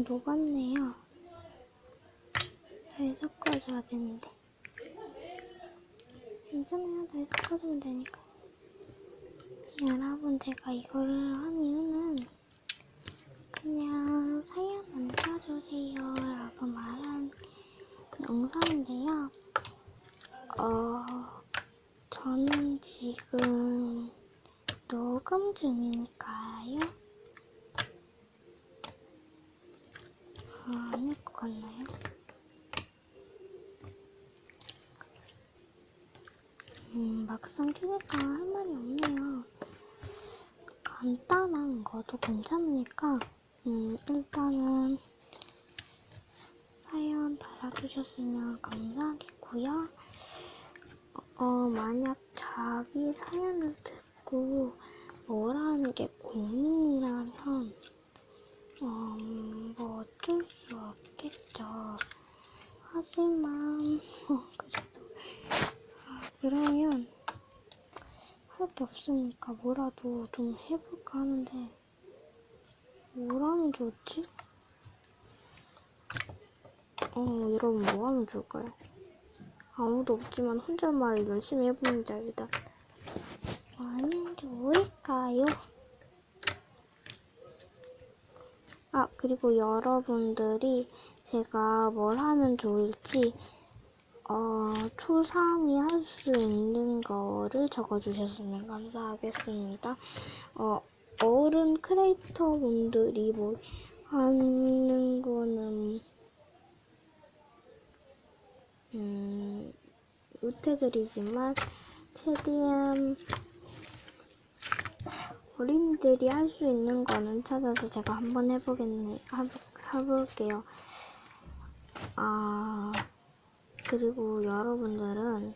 좀 녹았네요. 잘 섞어줘야 되는데. 괜찮아요. 잘 섞어주면 되니까. 여러분, 제가 이거를 한 이유는 그냥 사연 남겨주세요. 라고 말한 영상인데요. 어, 저는 지금 녹음 중일까요? 아, 아닐 것 같나요? 음, 막상 키니까 할 말이 없네요. 간단한 거도 괜찮으니까, 음, 일단은 사연 달아주셨으면 감사하겠고요. 어, 만약 자기 사연을 듣고 뭐라는 게 고민이라면, 어, 뭐 어쩔 수 없겠죠. 하지만, 어, 그래도, 아, 그러면, 할 게 없으니까 뭐라도 좀 해볼까 하는데, 뭘 하면 좋지? 어, 여러분 뭐 하면 좋을까요? 아무도 없지만 혼잣말을 열심히 해봅니다, 일단. 뭐 하면 좋을까요? 아, 그리고 여러분들이 제가 뭘 하면 좋을지, 어, 초상이 할 수 있는 거를 적어주셨으면 감사하겠습니다. 어, 어른 크리에이터 분들이 뭐 하는 거는, 음, 못해드리지만, 최대한 어린이들이 할 수 있는 거는 찾아서 제가 한번 해보겠네, 해보, 해볼게요. 아, 그리고 여러분들은,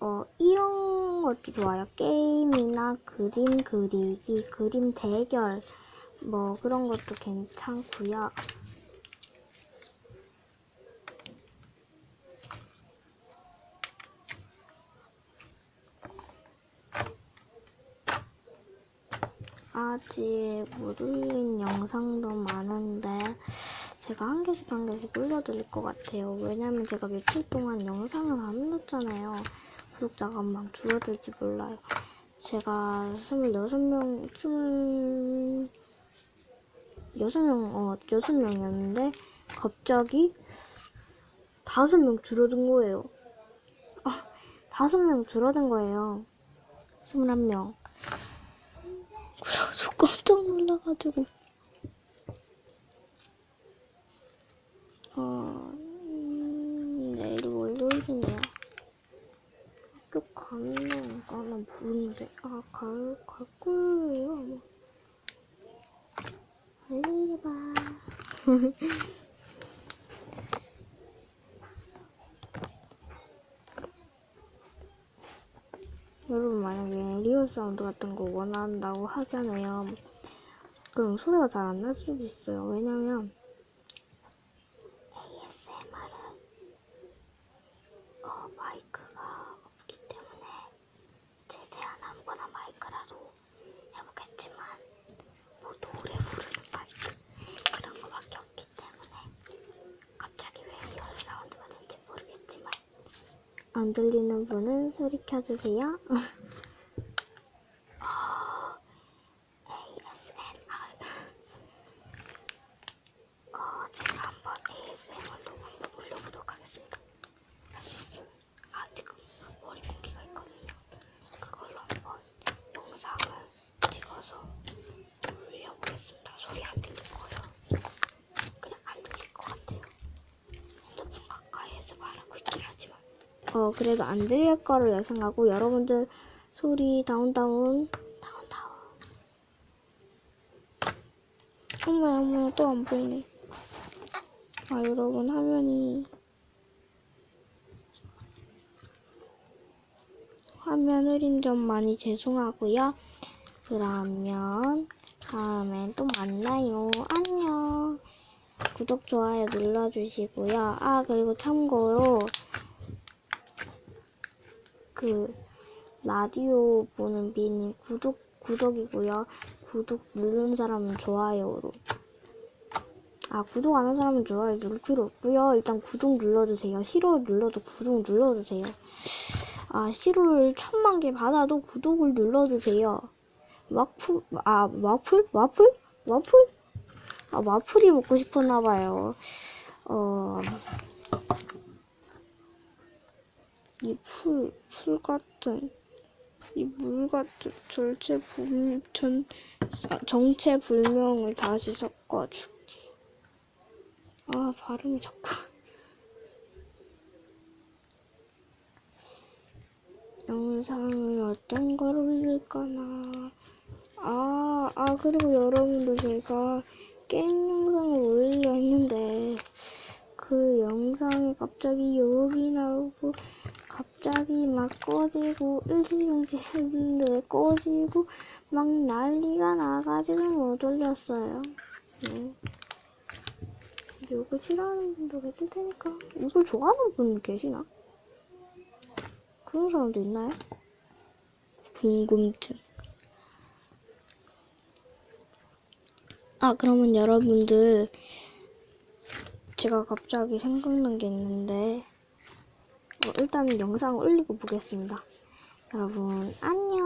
어, 이런 것도 좋아요. 게임이나 그림 그리기, 그림 대결, 뭐 그런 것도 괜찮고요. 아직 못 올린 영상도 많은데 제가 한 개씩 한 개씩 올려드릴 것 같아요. 왜냐면 제가 며칠 동안 영상을 안 올렸잖아요. 구독자가 막 줄어들지 몰라요. 제가 26명, 26명, 어, 6명이었는데 갑자기 5명 줄어든 거예요. 아, 5명 줄어든 거예요. 21명. 그래서 깜짝 놀라가지고 어, 음, 내일 월요일이네요. 학교 가면 나는 부른데 아, 갈, 갈 거예요, 아마. 월요일에 봐. 여러분 만약에 리얼 사운드 같은 거 원한다고 하잖아요. 그럼 소리가 잘 안 날 수도 있어요. 왜냐면 ASMR은 어, 마이크가 없기 때문에 제재한 한 번한 마이크라도 해보겠지만 뭐 노래 부르는 마이크 그런 거밖에 없기 때문에 갑자기 왜 리얼 사운드가 된지 모르겠지만 안 들리는 분은 소리 켜주세요. 어, ASMR. 어, 제가 한번 ASMR 녹음 올려보도록 하겠습니다. 할 수 있으면. 아, 지금 머리 공기가 있거든요. 그걸로 한번 영상을 찍어서 올려보겠습니다. 소리 안 들릴 거예요. 그냥 안 들릴 것 같아요. 핸드폰 가까이에서 말하고 있긴 하지만. 어, 그래도 안 들릴 거를 예상하고 여러분들 소리 다운다운 다운다운. 어머야 어머야 또 안 보이네. 아 여러분 화면이. 화면 흐린 점 많이 죄송하고요. 그러면 다음엔 또 만나요. 안녕. 구독 좋아요 눌러주시고요. 아 그리고 참고로 그 라디오 보는 비니 구독 구독이고요. 구독 누른 사람은 좋아요로 아 구독 안 한 사람은 좋아요. 누를 필요 없고요. 일단 구독 눌러주세요. 싫어 눌러도 구독 눌러주세요. 아 싫어를 천만 개 받아도 구독을 눌러주세요. 와플 아 와플? 와플? 와플? 아 와플이 먹고 싶었나 봐요. 어 이 풀, 풀 같은, 이 물 같은 절체 불, 전, 아, 정체 불명을 다시 섞어줄게. 아, 발음이 자꾸. 영상을 어떤 걸 올릴까나. 아, 아, 그리고 여러분들 제가 게임 영상을 올리려 했는데, 그 영상에 갑자기 욕이 나오고, 갑자기 막 꺼지고 일시정지 했는데 꺼지고 막 난리가 나가지고 못 올렸어요. 네. 이거 싫어하는 분도 계실 테니까 이걸 좋아하는 분 계시나? 그런 사람도 있나요? 궁금증. 아 그러면 여러분들 제가 갑자기 생각난 게 있는데 어, 일단은 영상 올리고 보겠습니다. 여러분 안녕.